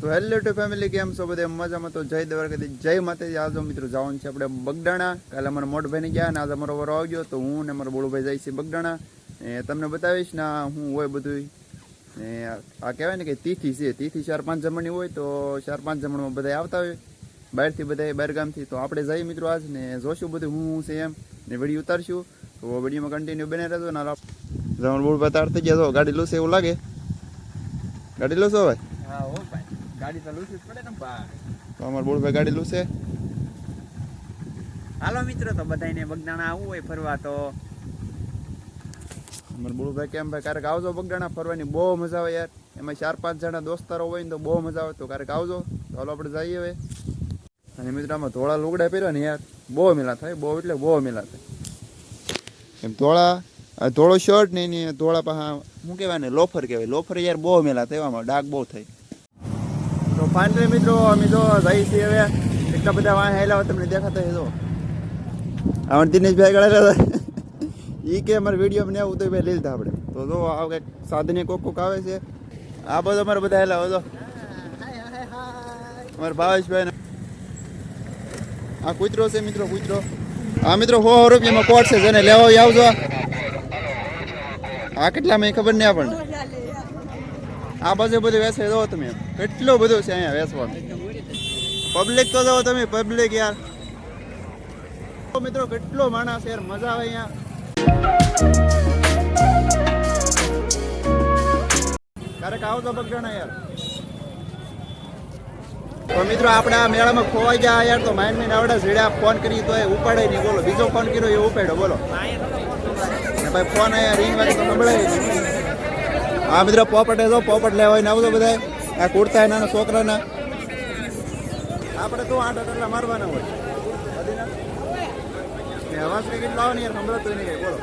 તો hello two family, કેમ છો બધે? મજામાં? તો જય કદી જય માતાજી. આજો મિત્રો જવાનું છે આપણે બગડાણા કાલે અમારા મોટભાઈને ગયા ને આજે અમારો વારો આવ્યો. તો હું ને મારો બોળુભાઈ જાય છે બગડાણા એ તમને બતાવીશ ને હું હોય બધું ને આ કહેવાય ને કે તિથિ છે. તિથિ ચાર પાંચ જમણની હોય તો ચાર પાંચ જમણમાં બધા આવતા હોય. બહારથી બધા બહારગામથી. તો આપણે જઈએ મિત્રો આજ ને જોશું બધું હું છે એમ. ને વીડિયો ઉતારશું. તો વિડીયોમાં કન્ટિન્યુ બને રહેજો ને તમારો બોળુભાઈ તાર થઈ ગયા તો ગાડી લૂસે એવું લાગે? ગાડી લૂસો ભાઈ હા, હો ભાઈ. ગાડી તો લૂસી પડે ને ભાઈ અમારો બોળભાઈ ગાડી લૂસે. હાલો મિત્રો તો બધાને બગદાણા આવવું હોય ફરવા તો. અમારે બોળભાઈ કેમ ભાઈ? ક્યારેક આવજો બગદાણા ફરવાની. બહુ મજા આવે યાર. એમાં ચાર પાંચ જણા દોસ્તારો હોય ને તો બહુ મજા આવે. તો ક્યારેક આવજો. ચાલો આપણે જઈએ હવે. અને મિત્રો આમાં ધોળા લુગડા પહેર્યા ને યાર. બહુ મેલા થાય. બહુ એટલે બહુ મેલા થાય. એમ ધોળા? ધોળો શર્ટ ને એની ધોળા પાહા શું કહેવાય ને લોફર કહેવાય. લોફર યાર બહુ મેલા થાય. એવામાં ડાક બહુ થાય. ફાઇનલી મિત્રો, અમે જો જઈ છીએ હવે. એટલા બધા વાહ હેલા તમને દેખાતા હે જો આવણ દિનેશભાઈ ગળા એ કે અમારે વીડિયો ને આવું તો ભાઈ લીધા આપણે. તો જો, આ કંઈક સાધને કોક કોક આવે છે. આ બધો અમારે બધા હેલા હતો અમારે ભાવેશભાઈ આ કૂતરો છે મિત્રો, કૂતરો. આ મિત્રો સો રૂપિયામાં કોટ છે, જેને લેવા આવજો. આ કેટલામાં મેં ખબર નહીં આપણને. આ બાજુ બધું વેસે જો તમે. કેટલું બધું છે અહીંયા વેસવાનું પબ્લિક તો જો તમે પબ્લિક યાર. મિત્રો, કેટલો માણસ યાર, મજા આવે અહીંયા. ક્યારેક તો બગડાણા યાર. તો મિત્રો, આપણે આ મેળામાં ખોવાઈ ગયા યાર, તો માઇન્ડ મીન આવડે ઝીડા ફોન કરી તો એ ઉપાડે નહીં. બોલો, બીજો ફોન કર્યો એ ઉપાડ્યો, બોલો. ભાઈ ફોન અહીંયા રિંગ વાગે તો સંભળાય નહીં. હા મિત્રો પોપટ જો પોપટ લેવા ને આવજો બધા આ કુર્તા એના છોકરાના. આપણે તો આઠ ટકલા મારવાના હોય. હવા ક્રિકેટ લાવો ને યાર, સંભળાતું નહીં કઈ. બોલો.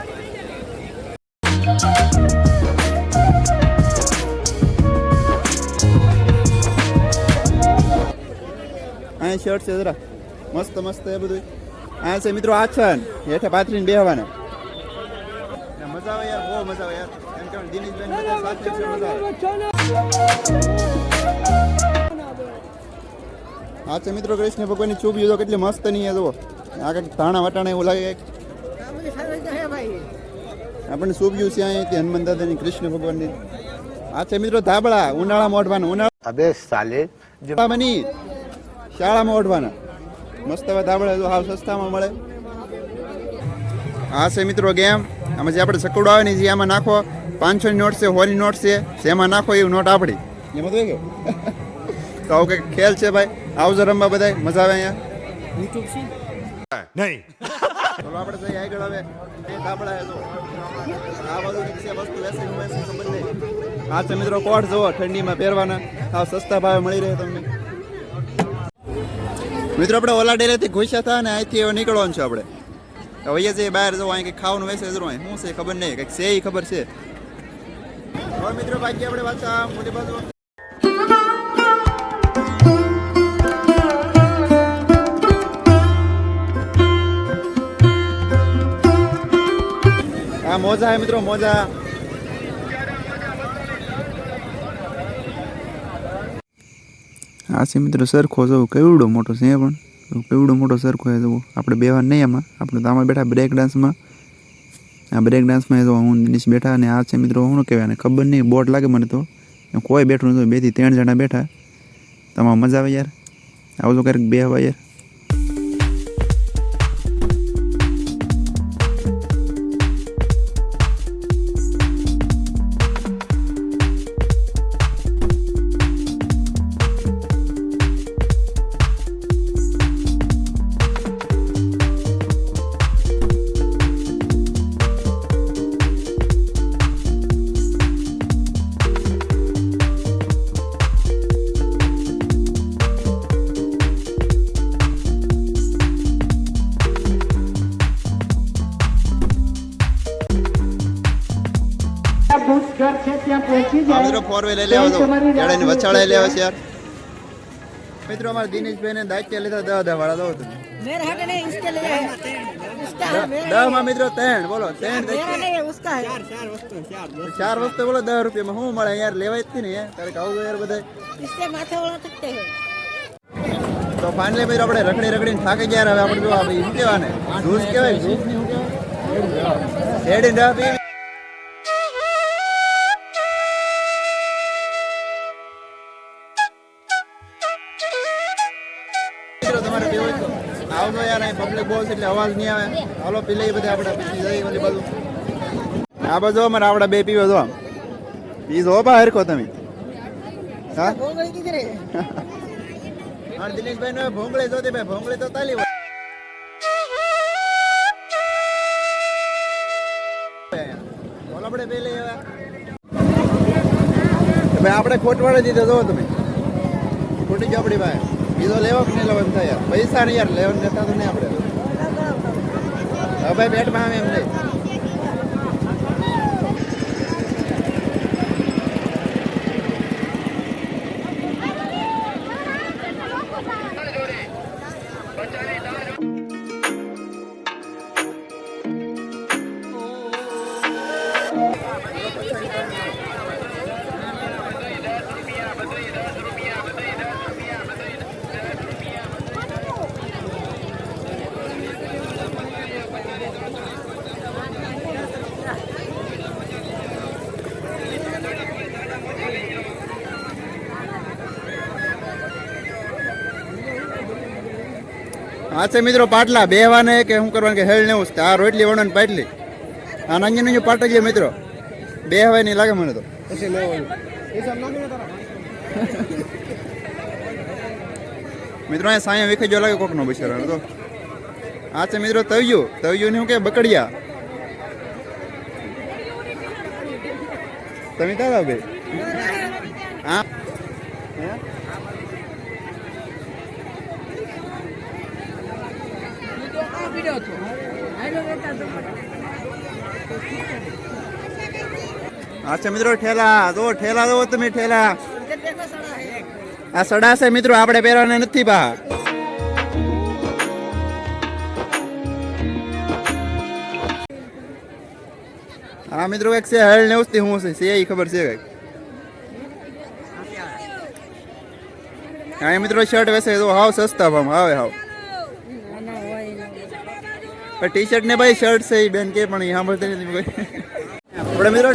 અહીંયા શર્ટ છે જરા. મસ્ત મસ્ત એ બધું આ છે મિત્રો આ છે હેઠે પાથરીને બેહવાના. મજા આવે યાર બહુ મજા આવે યાર. એમ કે દિનેશભાઈ બધા સાથે મજા આવે. હા છે મિત્રો કૃષ્ણ ભગવાનની ચૂબીઓ તો કેટલી મસ્ત નહીં જુઓ. આ કંઈક તાણા વટાણા એવું લાગે કંઈક. આપણને ચૂબીઓ છે અહીં તે હનુમાન દાદાની કૃષ્ણ ભગવાનની. આ છે મિત્રો ધાબળા ઉનાળા મોઢવાના ઉનાળા અબે સાલે બની. શાળામાં ઓઢવાના. મસ્ત ધાબળા જો હાવ સસ્તામાં મળે. હા છે મિત્રો ગેમ. આમાં જે આપણે સકડો આવે ને જે આમાં નાખો પાંચસો ની નોટ છે હોની નોટ છે જેમાં નાખો એ નોટ આપણી એમાં તો ગયો તો આવું કંઈક ખેલ છે ભાઈ? આવજો રમવા બધા મજા આવે અહીંયા? નહીં. ચલો આપણે જઈએ આગળ હવે એ ધાબળા આ બધું વસ્તુ નહીં આ છે મિત્રો કોટ જુઓ ઠંડીમાં પહેરવાના? આ સસ્તા ભાવે મળી રહે તમને. મિત્રો આપણે ઓલા ડેરેથી ઘુસ્યા હતા અને અહીંથી નીકળવાનું છે આપણે. હવે જે બહાર જવું અહીં કંઈક ખાવાનું વેસે જ શું છે ખબર નહીં. કંઈક છે એ ખબર છે. હવે મિત્રો બાકી આપણે પાછા મોટી બાજુ આ મોજા હે મિત્રો, મોજા. આ છે મિત્રો સરખો જવું કેવડો મોટો છે પણ. કેવડો મોટો સરખો હોય તો આપણે બેવા નહીં એમાં આપણે તો આમાં બેઠા બ્રેક ડાન્સમાં આ બ્રેક ડાન્સમાં જો હું દિનેશ બેઠા અને આ છે મિત્રો શું કહેવાય ને ખબર નહીં, બોટ લાગે મને તો. કોઈ બેઠું નહોતું બેથી ત્રણ જણા બેઠા. તમારે મજા આવે યાર. આવજો ક્યારેક બે આવે યાર. ફોરવે લઈ લેવા દો ગાડાની વછાળા લેવા છે યાર. મિત્રો અમારે દિનેશભાઈને દાચિયા લેતા દહ દહ વાળા દો તમે મિત્રો ત્રણ ચાર વસ્તુ બોલો દસ રૂપિયામાં શું મળે? યાર લેવાય જ ને યાર. તારે યાર બધા તો ફાઇનલી મિત્રો આપણે રખડી રખડીને થાકી ગયા હવે આપણે જો આપણે ઈમ કહેવાને? જૂસ કહેવાય જૂસ? ની શું કહેવાય. કરો તમારે બે હોય તો. આવો યાર, અહીં પબ્લિક બહુ છે એટલે અવાજ નહીં આવે. હાલો, પી લઈએ બધા આપણે. પી બાજુ. આ બાજુ અમારે આવડા બે પીવો જો પી જો બા હરકો તમે. હા? દિનેશભાઈ નો ભોંગળે જોતી ભાઈ, ભોંગળે તો તાલી આપણે પેલે આપણે ખોટવાડે દીધો જો તમે. ખોટી ચોપડી ભાઈ. બીજો લેવો કે નહીં લેવો એમ થાય યાર પૈસા નહીં યાર, લેવા લેતા તો નહીં આપણે. હવે. પેટમાં આવે એમ નહીં. હા છે મિત્રો પાટલા બેવાને કે શું કરવાનું કે હેલ નેવું છે. આ રોટલી વણન પાટલી. આ નાની નાની પાટલી છે મિત્રો. બે હવાય નહીં લાગે મને તો. મિત્રો અહીંયા સાંય વિખે જો લાગે કોકનો બિચારા તો. આ છે મિત્રો તવ્યું. તવ્યું ને શું કે બકડિયા. તમે તારા ભાઈ? હા? આવ્યો છો અચ્છા મિત્રો ઠેલા. જો ઠેલા જો તમે ઠેલા. આ સડા છે મિત્રો આપણે પહેરવાના નથી બા હા મિત્રો એક છે હેલ નેવું તે હું છે એ ખબર છે કઈ હા મિત્રો શર્ટ વેસે તો હાવ સસ્તા ભાવ આવે હાવ. ટી શર્ટ ને ભાઈ શર્ટ છે એ બેન કે પણ સાંભળતી નથી આપણે મિત્રો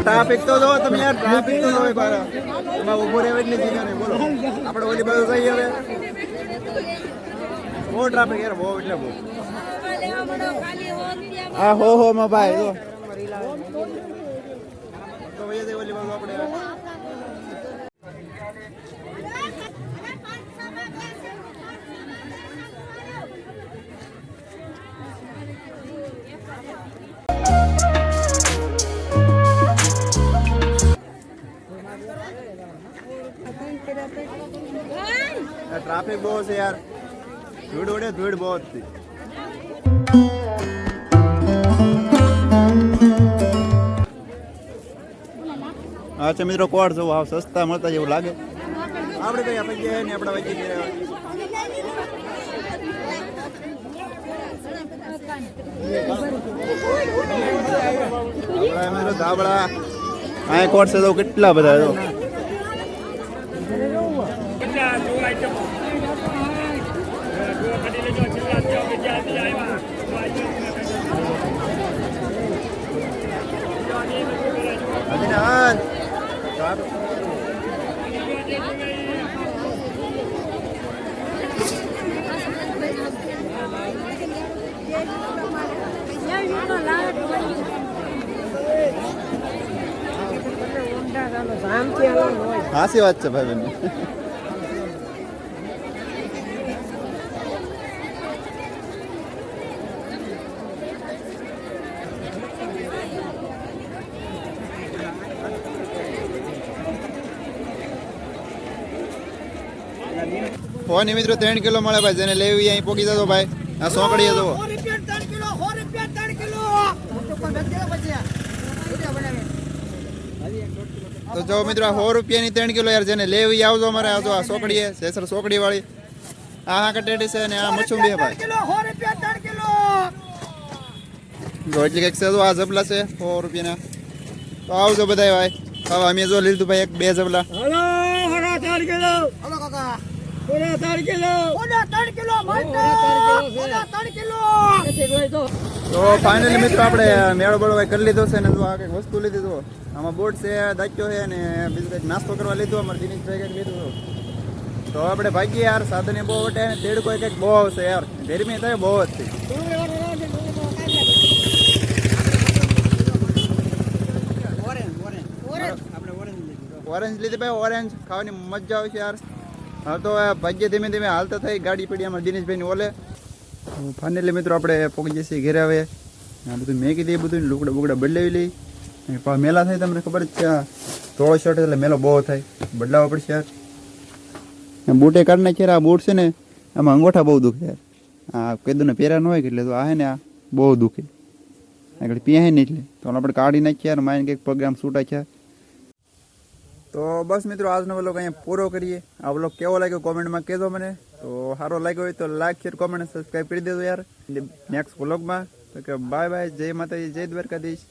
ટ્રાફિક તો જો તમે યાર ટ્રાફિક તો જો બાર એમાં ઊભો રહેવા જ નથી ને, બોલો. આપણે ઓલી બાજુ જઈએ હવે. બહુ ટ્રાફિક યાર, બહુ એટલે બહુ. હા, હો હો, માં ભાઈ તો ઓલી બાજુ આપણે. ટ્રાફિક બહુ છે યાર. ભીડ ઉડે ભીડ બહુ હતી હા છે મિત્રો કોડ જવું? આવ સસ્તા મળતા જેવું લાગે. આપણે કઈ આપણે ગયા ને આપણે ગયા આપણા ધાબળા અહીંયા કોટ છે તો કેટલા બધા? જો અભિનંદન હાસી વાત છે ભાઈ બેન ફોન મિત્રો ત્રણ કિલો મળે ભાઈ જેને લેવી અહીં પોકી જતો ભાઈ. આ સોકડીએ જુઓ. તો જો મિત્રો આ સો રૂપિયાની ત્રણ કિલો યાર જેને લેવી આવજો અમારે. આવજો આ સોકડીએ સેસર સોકડી વાળી આ હા કટેડી છે અને આ મચુંબી ભાઈ. કિલો સો રૂપિયા ત્રણ કિલો. જો એટલે કંઈક છે તો આ જબલા છે સો રૂપિયાના. તો આવજો બધા ભાઈ. હવે અમે જો લીધું ભાઈ એક બે જબલા હલો હલો ત્રણ કિલો. હલો કાકા. ઓલા ત્રણ કિલો. ઓલા ત્રણ કિલો ઓલા ત્રણ કિલો તો ફાઇનલી મિત્રો આપણે મેળો બળો કરી લીધો છે ને જો આ કંઈક વસ્તુ લીધી તો. આમાં બોટ છે દાચ્યો છે અને બીજું કંઈક નાસ્તો કરવા લીધો. અમારે દિનેશભાઈ કંઈક લીધું તો આપણે ભાગીએ યાર સાધને બહુ વટે અને તેડ કોઈ કંઈક બહુ આવશે યાર. ગરમી થાય બહુ જ ઓરેન્જ લીધી ભાઈ ઓરેન્જ ખાવાની મજા આવશે યાર. હવે તો ભાગ્ય ધીમે ધીમે હાલતા થઈ ગાડી પડી આમાં દિનેશભાઈની ઓલે. ફાઇનલી મિત્રો આપણે પહોંચી જશે ઘરે હવે. આ બધું મેં કીધી એ બધું લુકડા બુકડા બદલાવી લઈ પણ મેલા થાય તમને ખબર જ છે થોડો શર્ટ એટલે મેલો બહુ થાય. બદલાવો પડશે યાર. બૂટે કાઢી નાખીએ આ બૂટ છે ને, આમાં અંગોઠા બહુ દુખે યાર. આ કેદુને પહેર્યા ન હોય એટલે તો આ હે ને આ બહુ દુખે. આગળ પીએ નહીં એટલે. તો આપણે કાઢી નાખીએ યાર માઇન કંઈક પ્રોગ્રામ છૂટા છે તો બસ મિત્રો, આજનો વ્લોગ અહીંયા પૂરો કરીએ. આ વ્લોગ કેવો લાગ્યો કોમેન્ટમાં કહેજો મને. તો સારો લાગ્યો હોય તો લાઈક શેર કોમેન્ટ સબસ્ક્રાઈબ કરી દેજો યાર. નેક્સ્ટ વ્લોગમાં તો કે બાય બાય જય માતાજી, જય દ્વારકાધીશ.